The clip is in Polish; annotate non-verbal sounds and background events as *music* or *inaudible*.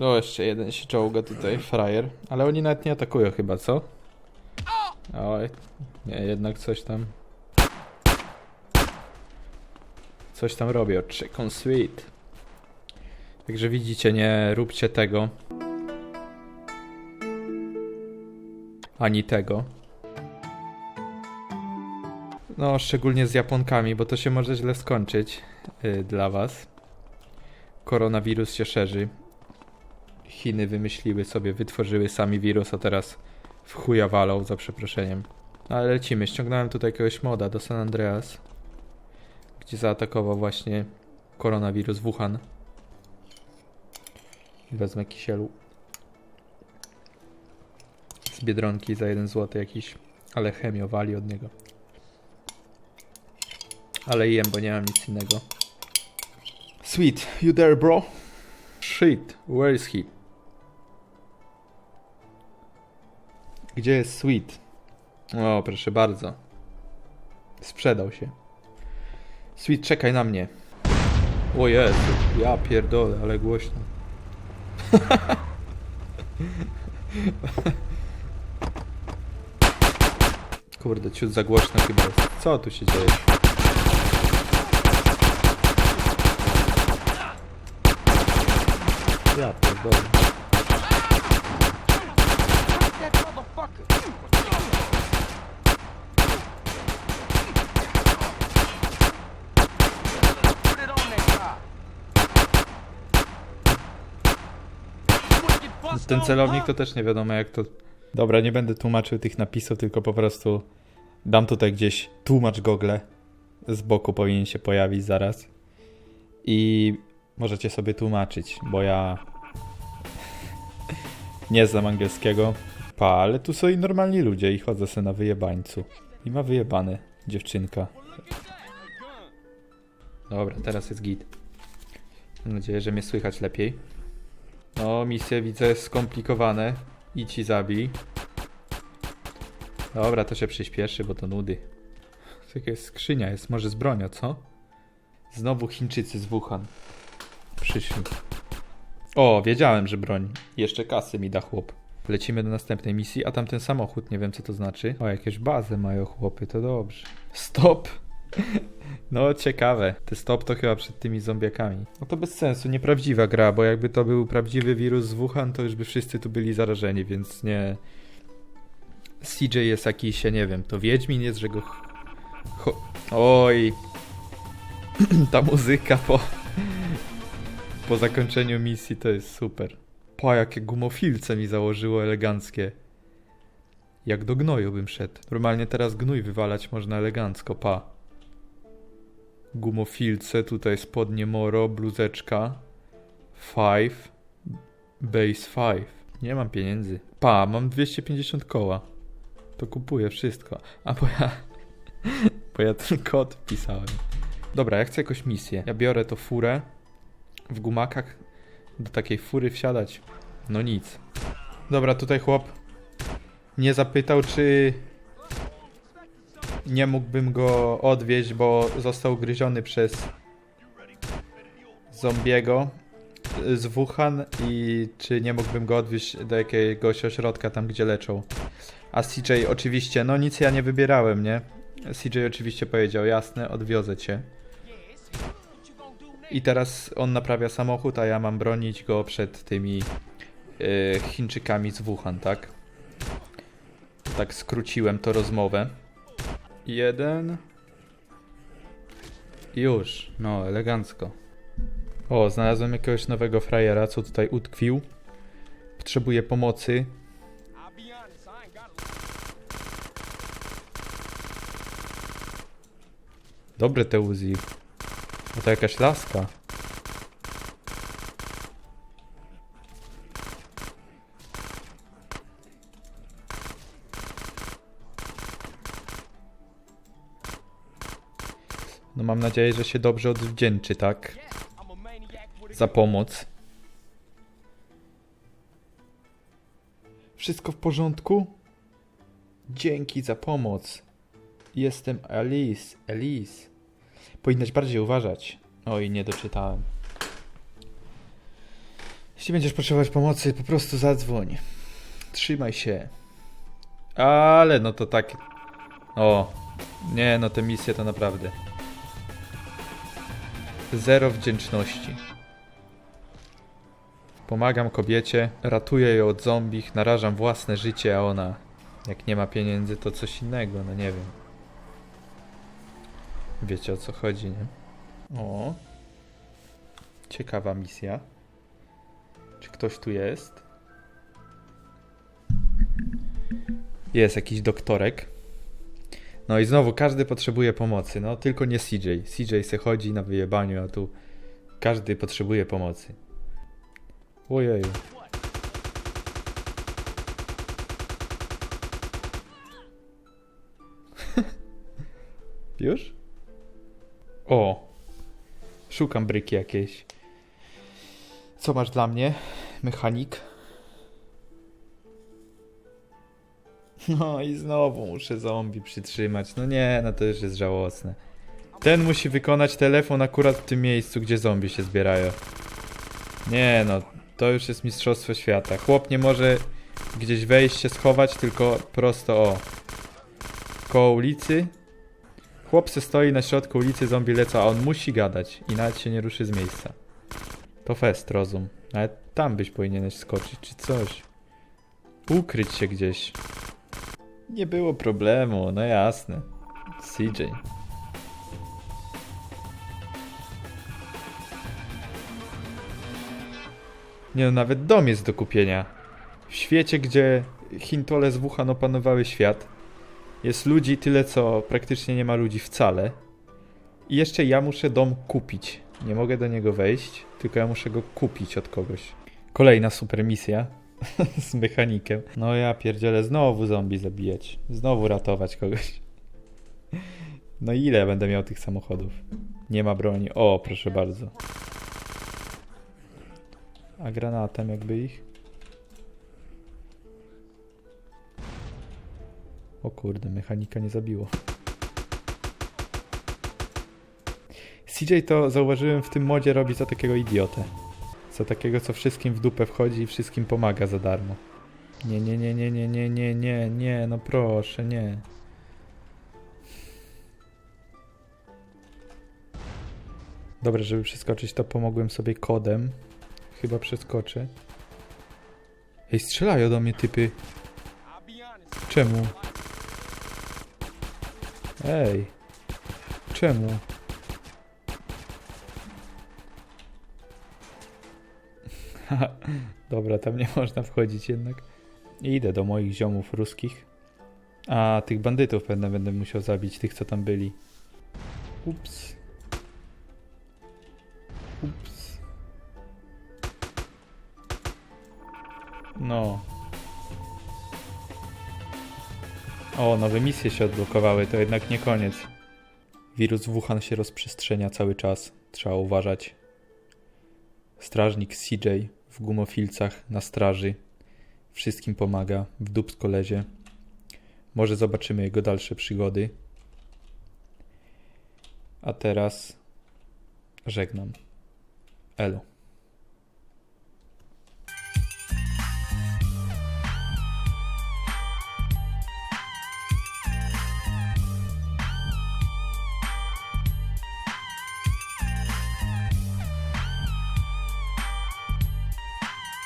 No, jeszcze jeden się czołga tutaj, frajer. Ale oni nawet nie atakują chyba, co? Oj, nie, jednak coś tam... Coś tam robią, chicken sweet. Także widzicie, nie róbcie tego. Ani tego. No, szczególnie z Japonkami, bo to się może źle skończyć yy, dla was. Koronawirus się szerzy. Chiny wymyśliły sobie, wytworzyły sami wirus, a teraz w chuja walą, za przeproszeniem. No ale lecimy, ściągnąłem tutaj jakiegoś moda do San Andreas, gdzie zaatakował właśnie koronawirus Wuhan. Wezmę kisielu z Biedronki za 1 zł jakiś, ale chemiowali od niego. Ale jem, bo nie mam nic innego. Sweet, you there bro? Shit, where is he? Gdzie jest Sweet? O, proszę bardzo. Sprzedał się. Sweet, czekaj na mnie. O Jezu, ja pierdolę, ale głośno. *laughs* Kurde, ciut za głośno chyba jest. Co tu się dzieje? Ten celownik to też nie wiadomo jak to... Dobra, nie będę tłumaczył tych napisów, tylko po prostu dam tutaj gdzieś tłumacz Google. Z boku powinien się pojawić zaraz. I możecie sobie tłumaczyć, bo ja *laughs* nie znam angielskiego. Pa, ale tu są i normalni ludzie i chodzę sobie na wyjebańcu. I ma wyjebane dziewczynka. Dobra, teraz jest git. Mam nadzieję, że mnie słychać lepiej. No, misje widzę skomplikowane. I zabij. Dobra, to się przyspieszy, bo to nudy. To Jakaś skrzynia jest, może z bronią, co? Znowu Chińczycy z Wuhan. Przyszli. O, wiedziałem, że broń. Jeszcze kasy mi da chłop. Lecimy do następnej misji, a tam ten samochód, nie wiem co to znaczy. O, jakieś bazę mają chłopy, to dobrze. Stop! *laughs* No, ciekawe. Te stop to chyba przed tymi zombiakami. No to bez sensu, nieprawdziwa gra, bo jakby to był prawdziwy wirus z Wuhan, to już by wszyscy tu byli zarażeni, więc nie... CJ jest jakiś, ja nie wiem, to Wiedźmin jest, że go... Cho... Oj... *clears throat* Ta muzyka po... *laughs* Po zakończeniu misji to jest super. Pa, jakie gumofilce mi założyło eleganckie. Jak do gnoju bym szedł. Normalnie teraz gnój wywalać można elegancko, pa gumofilce, tutaj spodnie moro, bluzeczka, five, base five. Nie mam pieniędzy. Pa, mam 250 koła. To kupuję wszystko. A bo ja, *laughs* bo ja ten kod wpisałem. Dobra, ja chcę jakąś misję. Ja biorę to furę w gumakach. Do takiej fury wsiadać. No nic. Dobra, tutaj chłop mnie zapytał, czy nie mógłbym go odwieźć, bo został ugryziony przez zombiego z Wuhan i czy nie mógłbym go odwieźć do jakiegoś ośrodka tam, gdzie leczą. A CJ oczywiście, no nic ja nie wybierałem, nie? CJ oczywiście powiedział, jasne, odwiozę cię. I teraz on naprawia samochód, a ja mam bronić go przed tymi y, Chińczykami z Wuhan, tak? Tak skróciłem to rozmowę. Jeden. Już, no, elegancko. O, znalazłem jakiegoś nowego frajera, co tutaj utkwił. Potrzebuje pomocy. Dobre te Uzi. No to jakaś laska. No mam nadzieję, że się dobrze odwdzięczy, tak? Za pomoc. Wszystko w porządku? Dzięki za pomoc. Jestem Alice. Alice. Powinnaś bardziej uważać. Oj, nie doczytałem. Jeśli będziesz potrzebować pomocy, po prostu zadzwoń. Trzymaj się. Ale no to tak. O, nie, no te misje to naprawdę. Zero wdzięczności. Pomagam kobiecie, ratuję ją od zombich, narażam własne życie, a ona, jak nie ma pieniędzy, to coś innego, no nie wiem. Wiecie o co chodzi, nie? O. Ciekawa misja. Czy ktoś tu jest? Jest jakiś doktorek. No i znowu każdy potrzebuje pomocy, no tylko nie CJ. CJ se chodzi na wyjebaniu, a tu każdy potrzebuje pomocy. Ojeju. *laughs* Już? O! Szukam bryki jakiejś. Co masz dla mnie, mechanik? *laughs* No i znowu muszę zombie przytrzymać. No nie, no to już jest żałosne. Ten musi wykonać telefon akurat w tym miejscu, gdzie zombie się zbierają. Nie no, to już jest mistrzostwo świata. Chłop nie może gdzieś wejść się schować, tylko prosto o. Koło ulicy. Chłop se stoi na środku ulicy, zombie lecą, a on musi gadać i nawet się nie ruszy z miejsca. To fest, rozum. Ale tam byś powinieneś skoczyć, czy coś. Ukryć się gdzieś. Nie było problemu, no jasne. CJ. Nie no, nawet dom jest do kupienia. W świecie, gdzie Hintole z Wuhan opanowały świat, jest ludzi tyle, co praktycznie nie ma ludzi wcale. I jeszcze ja muszę dom kupić. Nie mogę do niego wejść, tylko ja muszę go kupić od kogoś. Kolejna super misja *laughs* z mechanikiem. No ja pierdzielę znowu zombie zabijać. Znowu ratować kogoś. No ile będę miał tych samochodów? Nie ma broni. O, proszę bardzo. A granatem jakby ich? O kurde, mechanika nie zabiło. CJ to zauważyłem w tym modzie robi za takiego idiotę. Za takiego, co wszystkim w dupę wchodzi i wszystkim pomaga za darmo. Nie, nie, nie, nie, nie, nie, nie, nie, nie, no proszę, nie. Dobra, żeby przeskoczyć to pomogłem sobie kodem. Chyba przeskoczę. Ej, strzelają do mnie typy. Czemu? Ej. Czemu? *laughs* Dobra, tam nie można wchodzić jednak. Idę do moich ziomów ruskich. A, tych bandytów pewnie będę musiał zabić, tych co tam byli. Ups. Ups. No. O, nowe misje się odblokowały, to jednak nie koniec. Wirus Wuhan się rozprzestrzenia cały czas, trzeba uważać. Strażnik CJ w gumofilcach na straży. Wszystkim pomaga, w dupsko lezie. Może zobaczymy jego dalsze przygody. A teraz żegnam. Elo.